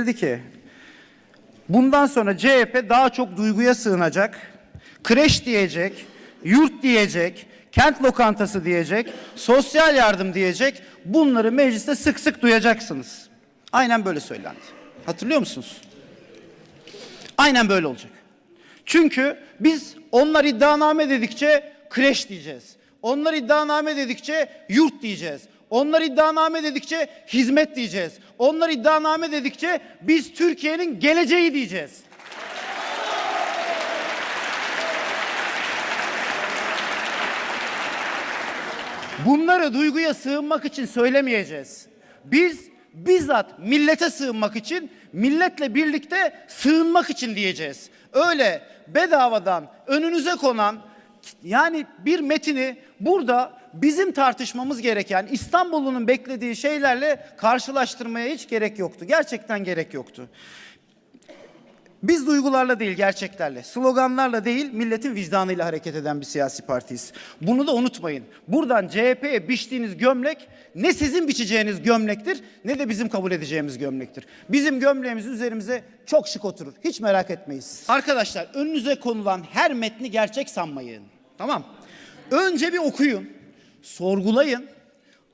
denildi ki bundan sonra CHP daha çok duyguya sığınacak, kreş diyecek, yurt diyecek, kent lokantası diyecek, sosyal yardım diyecek. Bunları mecliste sık sık duyacaksınız. Aynen böyle söylendi. Hatırlıyor musunuz? Aynen böyle olacak. Çünkü biz onlar iddianame dedikçe kreş diyeceğiz. Onlar iddianame dedikçe yurt diyeceğiz. Onlar iddianame dedikçe hizmet diyeceğiz. Onlar iddianame dedikçe biz Türkiye'nin geleceği diyeceğiz. Bunları duyguya sığınmak için söylemeyeceğiz. Biz bizzat millete sığınmak için, milletle birlikte sığınmak için diyeceğiz. Öyle bedavadan önünüze konan yani bir metini burada bizim tartışmamız gereken İstanbul'un beklediği şeylerle karşılaştırmaya hiç gerek yoktu. Gerçekten gerek yoktu. Biz duygularla değil gerçeklerle, sloganlarla değil milletin vicdanıyla hareket eden bir siyasi partiyiz. Bunu da unutmayın. Buradan CHP'ye biçtiğiniz gömlek ne sizin biçeceğiniz gömlektir ne de bizim kabul edeceğimiz gömlektir. Bizim gömleğimiz üzerimize çok şık oturur. Hiç merak etmeyiz. Arkadaşlar önünüze konulan her metni gerçek sanmayın. Tamam. Önce bir okuyun, sorgulayın,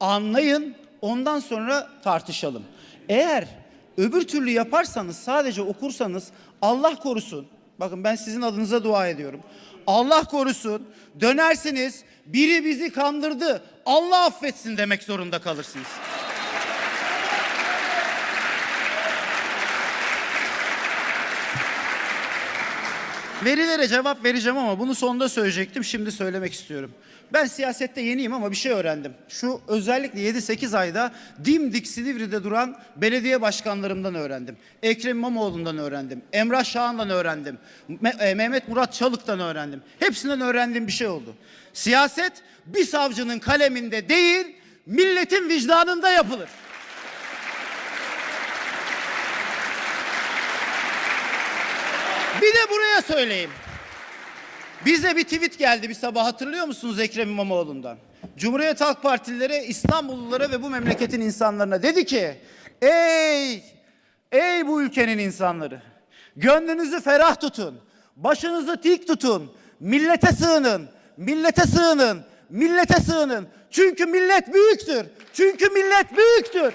anlayın, ondan sonra tartışalım. Eğer öbür türlü yaparsanız, sadece okursanız Allah korusun. Bakın ben sizin adınıza dua ediyorum. Allah korusun. Dönersiniz. Biri bizi kandırdı. Allah affetsin demek zorunda kalırsınız. Verilere cevap vereceğim ama bunu sonunda söyleyecektim. Şimdi söylemek istiyorum. Ben siyasette yeniyim ama bir şey öğrendim. Şu özellikle 7-8 ayda dimdik Silivri'de duran belediye başkanlarımdan öğrendim. Ekrem İmamoğlu'ndan öğrendim. Emrah Şahan'dan öğrendim. E, Mehmet Murat Çalık'tan öğrendim. Hepsinden öğrendiğim bir şey oldu. Siyaset bir savcının kaleminde değil, milletin vicdanında yapılır. Bir de buraya söyleyeyim. Bize bir tweet geldi bir sabah hatırlıyor musunuz Ekrem İmamoğlu'ndan? Cumhuriyet Halk Partililere, İstanbullulara ve bu memleketin insanlarına dedi ki Ey, ey bu ülkenin insanları gönlünüzü ferah tutun, başınızı dik tutun, millete sığının, millete sığının, millete sığının. Çünkü millet büyüktür, çünkü millet büyüktür.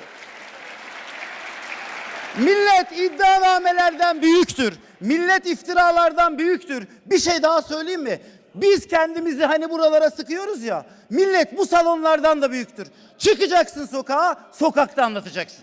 Millet iddianamelerden büyüktür. Millet iftiralardan büyüktür. Bir şey daha söyleyeyim mi? Biz kendimizi hani buralara sıkıyoruz ya. Millet bu salonlardan da büyüktür. Çıkacaksın sokağa, sokakta anlatacaksın.